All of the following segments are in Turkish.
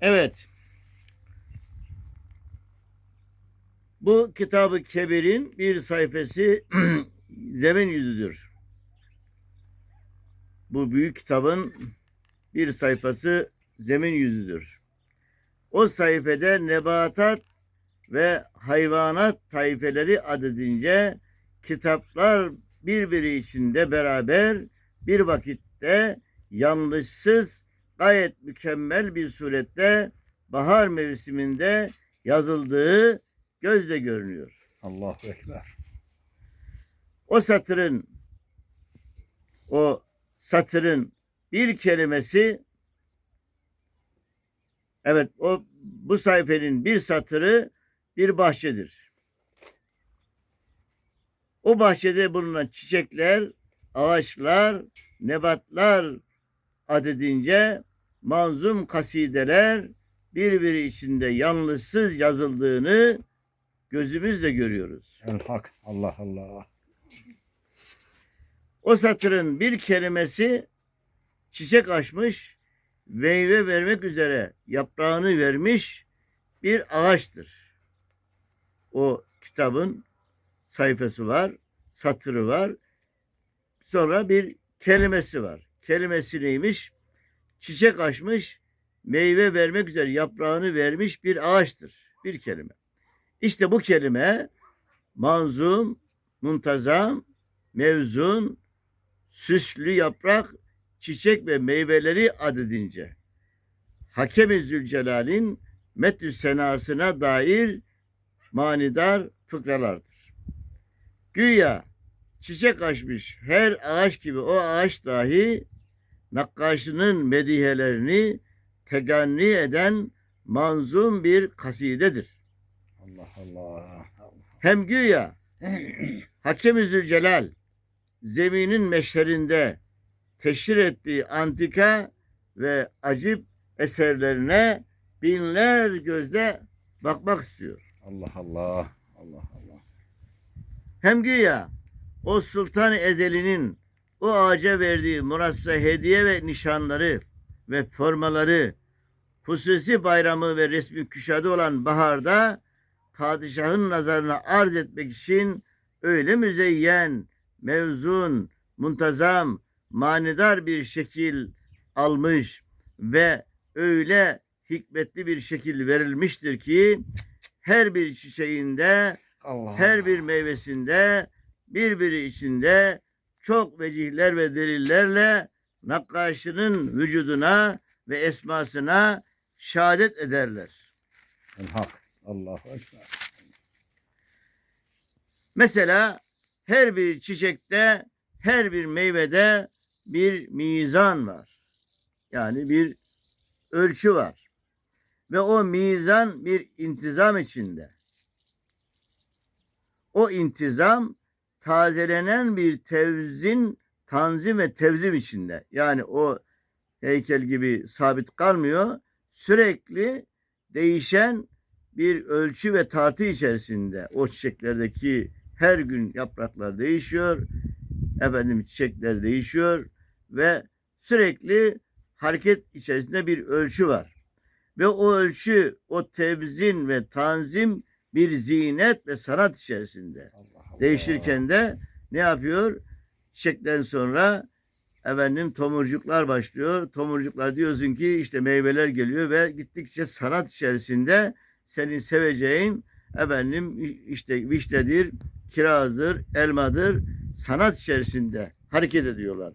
Evet. Bu kitabı kebirin bir sayfası zemin yüzüdür. Bu büyük kitabın bir sayfası zemin yüzüdür. O sayfede nebatat ve hayvanat tayfeleri adedince kitaplar birbiri içinde beraber bir vakitte yanlışsız gayet mükemmel bir surette bahar mevsiminde yazıldığı gözle görünüyor. Allahu Ekber. O satırın o satırın bir kelimesi evet o bu sayfenin bir satırı bir bahçedir. O bahçede bulunan çiçekler, ağaçlar, nebatlar adedince manzum kasideler birbiri içinde yanlışsız yazıldığını gözümüzle görüyoruz. El hak. Allah Allah. O satırın bir kelimesi çiçek açmış, meyve vermek üzere yaprağını vermiş bir ağaçtır. O kitabın sayfası var, satırı var. Sonra bir kelimesi var. Kelimesi neymiş? Çiçek açmış, meyve vermek üzere yaprağını vermiş bir ağaçtır. Bir kelime. İşte bu kelime manzum, muntazam, mevzun, süslü yaprak, çiçek ve meyveleri adedince Hakem-i Zülcelal'in metü senasına dair manidar fıkralardır. Güya çiçek açmış her ağaç gibi o ağaç dahi nakkaşının medihelerini teganni eden manzum bir kasidedir. Allah Allah. Hem güya Hakem-i Zülcelal zeminin meşherinde teşhir ettiği antika ve acip eserlerine binler gözle bakmak istiyor. Allah Allah. Allah Allah. Hem güya o Sultan Ezeli'nin o ağaca verdiği murassa hediye ve nişanları ve formaları hususi bayramı ve resmi küşadı olan baharda padişahın nazarına arz etmek için öyle müzeyyen, mevzun, muntazam, manidar bir şekil almış ve öyle hikmetli bir şekil verilmiştir ki her bir çiçeğinde Allah her bir meyvesinde birbiri içinde çok vecihler ve delillerle nakkaşının vücuduna ve esmasına şehadet ederler. Hak. Allahu Ekber. Mesela her bir çiçekte, her bir meyvede bir mizan var. Yani bir ölçü var. Ve o mizan bir intizam içinde. O intizam tazelenen bir tevzin, tanzim ve tevzim içinde. Yani o heykel gibi sabit kalmıyor. Sürekli değişen bir ölçü ve tartı içerisinde o çiçeklerdeki her gün yapraklar değişiyor. Efendim çiçekler değişiyor ve sürekli hareket içerisinde bir ölçü var. Ve o ölçü, o tevzin ve tanzim bir zinet ve sanat içerisinde. Allah Değişirken de ne yapıyor? Çiçekten sonra efendim tomurcuklar başlıyor. Tomurcuklar diyorsun ki işte meyveler geliyor ve gittikçe sanat içerisinde senin seveceğin efendim işte vişnedir, kirazdır, elmadır sanat içerisinde hareket ediyorlar.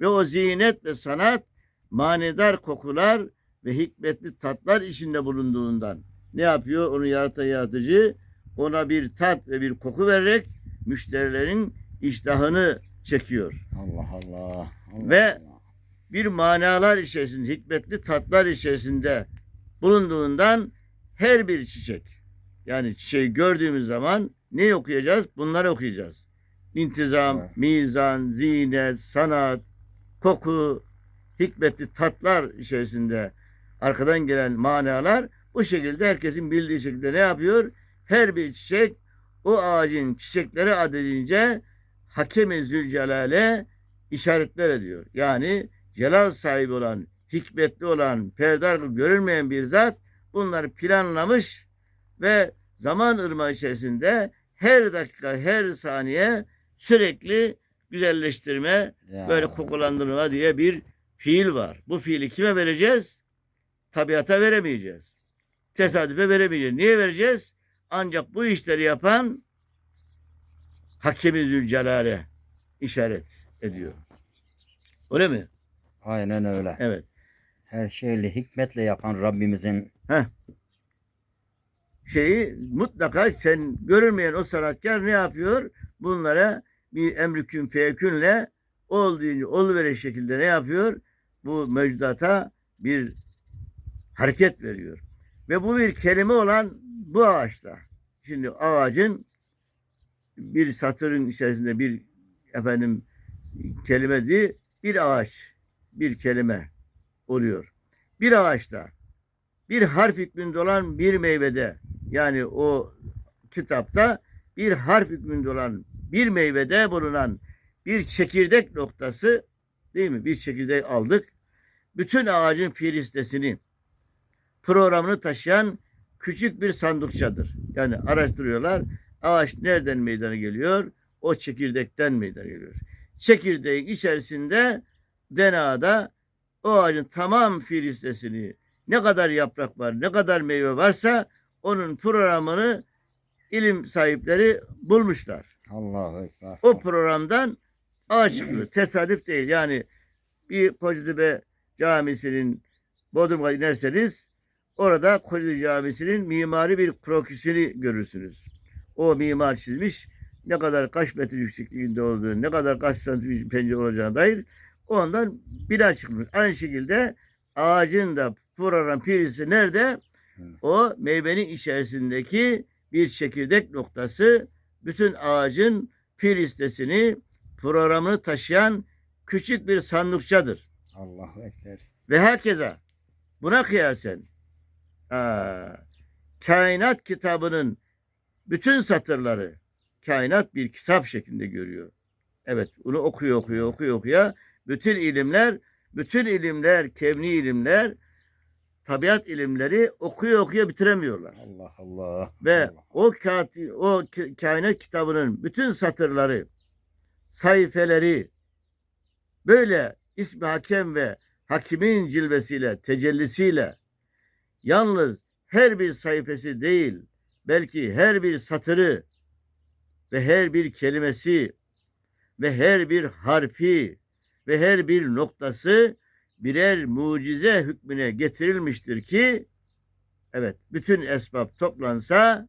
Ve o zinet ve sanat manidar kokular ve hikmetli tatlar içinde bulunduğundan ne yapıyor? Onu yaratan yaratıcı ona bir tat ve bir koku vererek müşterilerin iştahını çekiyor. Allah Allah. Allah Ve- Allah. bir manalar içerisinde, hikmetli tatlar içerisinde bulunduğundan her bir çiçek. Yani çiçeği gördüğümüz zaman ne okuyacağız? Bunları okuyacağız. İntizam, Evet. mizan, zinet, sanat, koku, hikmetli tatlar içerisinde arkadan gelen manalar bu şekilde herkesin bildiği şekilde ne yapıyor? Her bir çiçek o ağacın çiçekleri adedince Hakem-i Zülcelal'e işaretler ediyor. Yani celal sahibi olan hikmetli olan, perdar görülmeyen bir zat bunları planlamış ve zaman ırmağı içerisinde her dakika, her saniye sürekli güzelleştirme, Ya. böyle kokulandırma diye bir fiil var. Bu fiili kime vereceğiz? Tabiata veremeyeceğiz. Tesadüfe veremeyeceğiz. Niye vereceğiz? Ancak bu işleri yapan Hakemi Zülcelal'e işaret ediyor. Öyle mi? Aynen öyle. Evet. Her şeyle hikmetle yapan Rabbimizin Şeyi mutlaka sen görünmeyen o sanatkar ne yapıyor? Bunlara bir emrükün feyekünle olduğunca oluveren şekilde ne yapıyor? Bu mevcudata bir hareket veriyor. Ve bu bir kelime olan bu ağaçta. Şimdi ağacın bir satırın içerisinde bir efendim kelime değil, bir ağaç, bir kelime oluyor. Bir ağaçta bir harf hükmünde olan bir meyvede yani o kitapta bir harf hükmünde olan bir meyvede bulunan bir çekirdek noktası değil mi? Bir çekirdek aldık. Bütün ağacın filistesini programını taşıyan küçük bir sandukçadır. Yani araştırıyorlar. Ağaç nereden meydana geliyor? O çekirdekten meydana geliyor. Çekirdeğin içerisinde DNA'da o ağacın tamam filistesini ne kadar yaprak var, ne kadar meyve varsa onun programını ilim sahipleri bulmuşlar. Allahu Ekber. O programdan ağaç çıkıyor. Tesadüf değil. Yani bir Kocatepe Camisi'nin Bodrum'a inerseniz orada Kocatepe Camisi'nin mimari bir kroküsünü görürsünüz. O mimar çizmiş ne kadar kaç metre yüksekliğinde olduğunu, ne kadar kaç santim pencere olacağına dair ondan bina çıkmış. Aynı şekilde ağacın da program pirisi nerede? O meyvenin içerisindeki bir çekirdek noktası bütün ağacın pir listesini programını taşıyan küçük bir sandukçadır. Allahu Ekber. Ve herkese buna kıyasen aa, kainat kitabının bütün satırları kainat bir kitap şeklinde görüyor. Evet bunu okuyor okuyor okuyor okuyor. Bütün ilimler bütün ilimler kevni ilimler tabiat ilimleri okuyor okuyor bitiremiyorlar. Allah Allah. Ve Allah. o kati, o kainat kitabının bütün satırları, sayfeleri böyle ismi hakem ve hakimin cilvesiyle, tecellisiyle yalnız her bir sayfası değil, belki her bir satırı ve her bir kelimesi ve her bir harfi ve her bir noktası birer mucize hükmüne getirilmiştir ki Evet, bütün esbab toplansa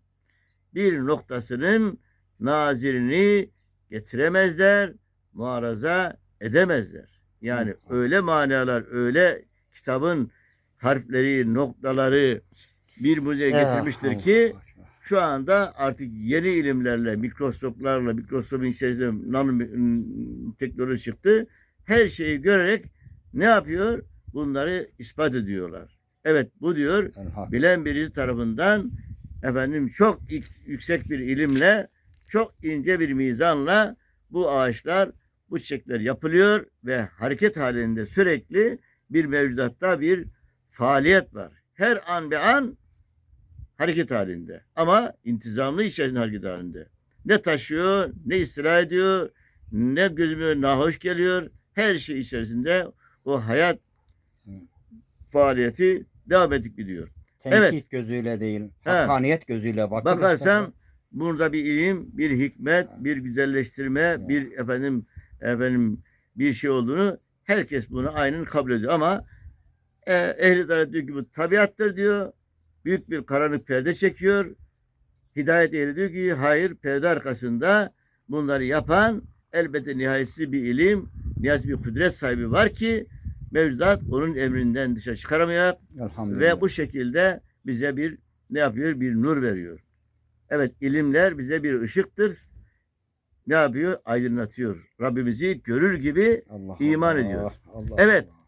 bir noktasının nazirini getiremezler, muaraza edemezler. Yani öyle manalar, öyle kitabın harfleri, noktaları bir mucize Ya, getirmiştir ki şu anda artık yeni ilimlerle, mikroskoplarla, mikroskopun içerisinde nano m- teknoloji çıktı. Her şeyi görerek ne yapıyor? Bunları ispat ediyorlar. Evet bu diyor bilen birisi tarafından efendim çok yük- yüksek bir ilimle çok ince bir mizanla bu ağaçlar bu çiçekler yapılıyor ve hareket halinde sürekli bir mevcudatta bir faaliyet var. Her an be an hareket halinde ama intizamlı içerisinde hareket halinde. Ne taşıyor, ne istila ediyor, ne gözüme nahoş geliyor. Her şey içerisinde o hayat faaliyeti devam edip gidiyor. Tenkit Evet. gözüyle değil, hakkaniyet gözüyle bakılırsa Bakarsan burada bir ilim, bir hikmet, bir güzelleştirme, bir efendim efendim bir şey olduğunu herkes bunu aynen kabul ediyor ama e, ehli dalet diyor ki bu tabiattır diyor. Büyük bir karanlık perde çekiyor. Hidayet ehli diyor ki hayır perde arkasında bunları yapan elbette nihayetsiz bir ilim, nihayetsiz bir kudret sahibi var ki mevcudat onun emrinden dışarı çıkaramıyor. Ve bu şekilde bize bir ne yapıyor? Bir nur veriyor. Evet ilimler bize bir ışıktır. Ne yapıyor? Aydınlatıyor. Rabbimizi görür gibi Allah iman Allah, ediyoruz. Allah Evet. Allah.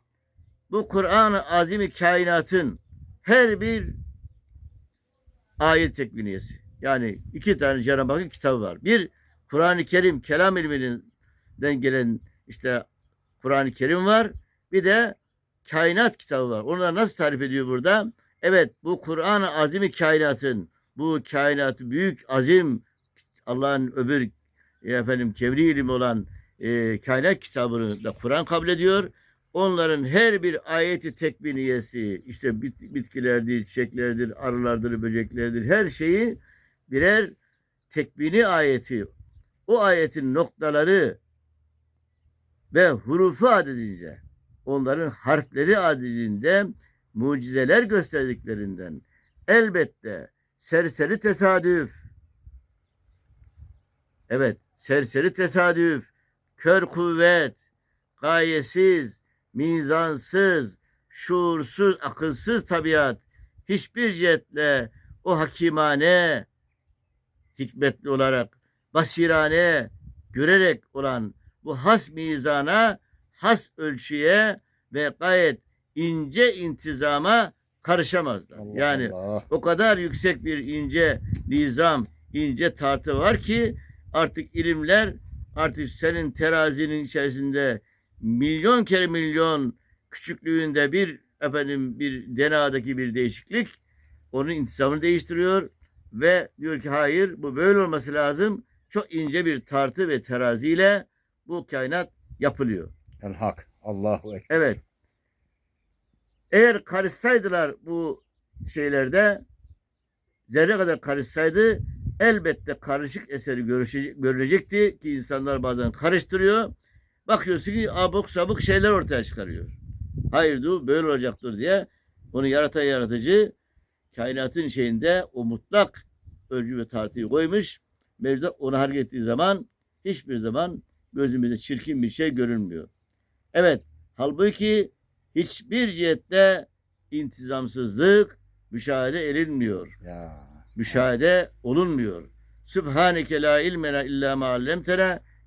Bu Kur'an-ı Azim-i kainatın her bir ayet tekviniyesi. Yani iki tane Cenab-ı Hakk'ın kitabı var. Bir Kur'an-ı Kerim kelam ilminden gelen işte Kur'an-ı Kerim var. Bir de kainat kitabı var. Onlar nasıl tarif ediyor burada? Evet bu Kur'an-ı Azim-i kainatın bu kainatı büyük azim Allah'ın öbür efendim kevni ilmi olan e, kainat kitabını da Kur'an kabul ediyor. Onların her bir ayeti tekbiniyesi işte bit, bitkilerdir, çiçeklerdir, arılardır, böceklerdir her şeyi birer tekbini ayeti. O ayetin noktaları ve hurufu adedince onların harfleri adedinde mucizeler gösterdiklerinden elbette serseri tesadüf evet serseri tesadüf kör kuvvet gayesiz mizansız şuursuz akılsız tabiat hiçbir cihetle o hakimane hikmetli olarak basirane görerek olan bu has mizana, has ölçüye ve gayet ince intizama karışamazlar. Allah yani Allah. o kadar yüksek bir ince nizam, ince tartı var ki artık ilimler artık senin terazinin içerisinde milyon kere milyon küçüklüğünde bir efendim bir denadaki bir değişiklik onun intizamını değiştiriyor ve diyor ki hayır bu böyle olması lazım. Çok ince bir tartı ve teraziyle bu kainat yapılıyor. El hak. Allahu ekber. Evet. Eğer karışsaydılar bu şeylerde zerre kadar karışsaydı elbette karışık eseri görüşe- görülecekti ki insanlar bazen karıştırıyor. Bakıyorsun ki abuk sabuk şeyler ortaya çıkarıyor. Hayır bu böyle olacaktır diye onu yaratan yaratıcı kainatın şeyinde o mutlak ölçü ve tartıyı koymuş. Mevcut onu hareket ettiği zaman hiçbir zaman gözümüzde çirkin bir şey görünmüyor. Evet, halbuki hiçbir cihette intizamsızlık müşahede edilmiyor. Ya. Müşahede olunmuyor. Sübhaneke la ilme lena illa ma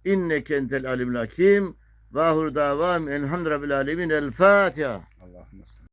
inneke entel alimul hakim ve ahur davam elhamdülillahi rabbil alemin el Fatiha. Allahümme.